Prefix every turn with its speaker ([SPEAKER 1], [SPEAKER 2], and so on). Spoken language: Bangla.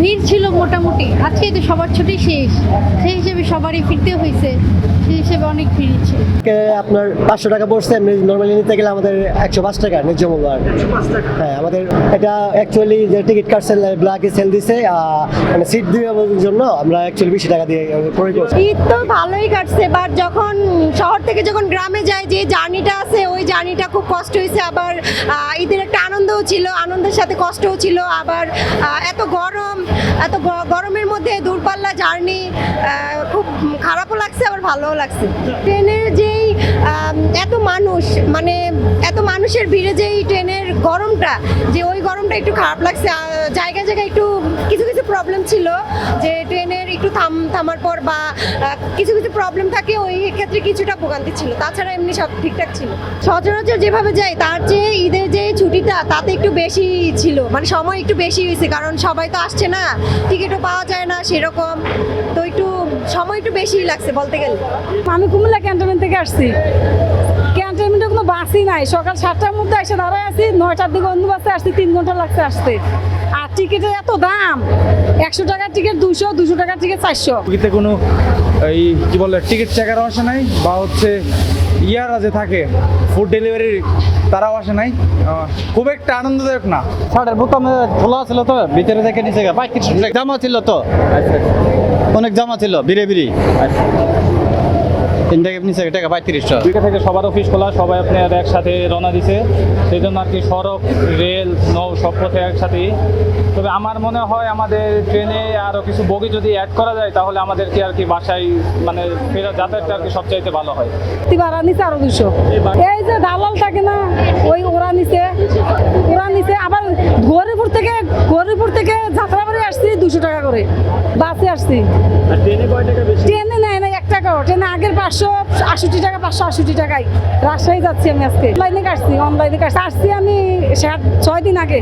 [SPEAKER 1] ভিড় ছিল মোটামুটি। আজকে তো সবার ছুটি শেষ। সেই হিসেবে সবারই ফিরতে হয়েছে। হিসেবে অনেক ভিড়
[SPEAKER 2] আপনার পাঁচশো টাকা পড়ছে নর্মালি নিতে গেলে আমাদের একশো পাঁচ টাকা ন্যায্য মূল্য আর হ্যাঁ আমাদের এটা অ্যাকচুয়ালি যে টিকিট কাটছে ব্ল্যাকে সেল দিছে মানে সিট দেওয়ার জন্য আমরা অ্যাকচুয়ালি বেশি টাকা দিয়ে ক্রয় করছি।
[SPEAKER 3] ঈদ তো ভালোই কাটছে বাট যখন শহর থেকে যখন গ্রামে যায় যে জার্নিটা আছে ওই জার্নিটা খুব কষ্ট হয়েছে। আবার ঈদের একটা আনন্দও ছিল আনন্দের সাথে কষ্টও ছিল। আবার এত গরম এত গরমের মধ্যে দূরপাল্লা জার্নি খুব খারাপও লাগছে। ভালোও লাগছে। ট্রেনের যেই এত মানুষ মানে এত মানুষের ভিড়ে যেই ট্রেনের গরমটা, যে ওই গরমটা একটু খারাপ লাগছে জায়গায় জায়গায় একটু, কিছু কিছু প্রবলেম ছিল, যে ট্রেনের একটু থাম, থামার পর বা কিছু কিছু প্রবলেম থাকে, ওই ক্ষেত্রে কিছুটা ভোগান্তি ছিল। তাছাড়া এমনি সব ঠিকঠাক ছিল। সচরাচর যেভাবে যাই তার চেয়ে ঈদের যে ছুটিটা, তাতে একটু বেশি ছিল। মানে সময় একটু বেশি হয়েছে, কারণ সবাই তো আসছে না, টিকিটও পাওয়া যায় না সেরকম। তো একটু সময় একটু বেশিই লাগছে বলতে গেলে।
[SPEAKER 4] আমি কুমিল্লা ক্যান্টনমেন্ট থেকে আসছি। ক্যান্টনমেন্টে বাসই নাই। সকাল সাতটার মধ্যে এসে দাঁড়ায় আছি নয়টার দিকে অন্য বাসে আসছি তিন ঘণ্টা লাগছে আসতে। আর টিকিটের এত দাম একশো টাকার টিকিট দুশো দুশো টাকার টিকিট চারশো।
[SPEAKER 5] বগিতে কোনো এই কি বলে টিকিট চেকারও আসে নাই বা হচ্ছে ইয়ারা যে থাকে ফুড ডেলিভারি তারাও আসে নাই। খুব একটা আনন্দদায়ক না।
[SPEAKER 6] ছাড়ের বোতাম খোলা ছিল তো ভিতরে দেখে নিচে বাইক জামা ছিল তো। অনেক জামা ছিল বিড়ে বিড়ি। তিন টাকা নিচে টাকা পঁয়ত্রিশশো।
[SPEAKER 7] দুইটা থেকে সবার অফিস খোলা সবাই আপনার একসাথে রওনা দিছে। সেই জন্য আর কি সড়ক রেল নৌ সব পথে একসাথেই। তবে আমার মনে হয় আমাদের ট্রেনে আরও কিছু বগি যদি অ্যাড করা যায় তাহলে আমাদেরকে আর কি বাসায় মানে ফেরা যাতায়াতটা আর কি সবচাইতে ভালো হয়।
[SPEAKER 4] ভাড়া নিচে আরও দুশো এই যে দালাল থাকে না ওই ওরা নিচে ওরা নিচে আবার গরিপুর থেকে গরিপুর থেকে যাত্রাবাড়ি আসছি দুশো টাকা করে। বাসে আসছি। ট্রেনে নেয় না এক টাকাও ট্রেনে আগের পাঁচশো আষট্টি টাকা, পাঁচশো আষট্টি টাকায় রাজশাহী যাচ্ছি আমি আজকে। অনলাইনে কাটছি অনলাইনে কাটছি। আসছি আমি ছয় দিন আগে।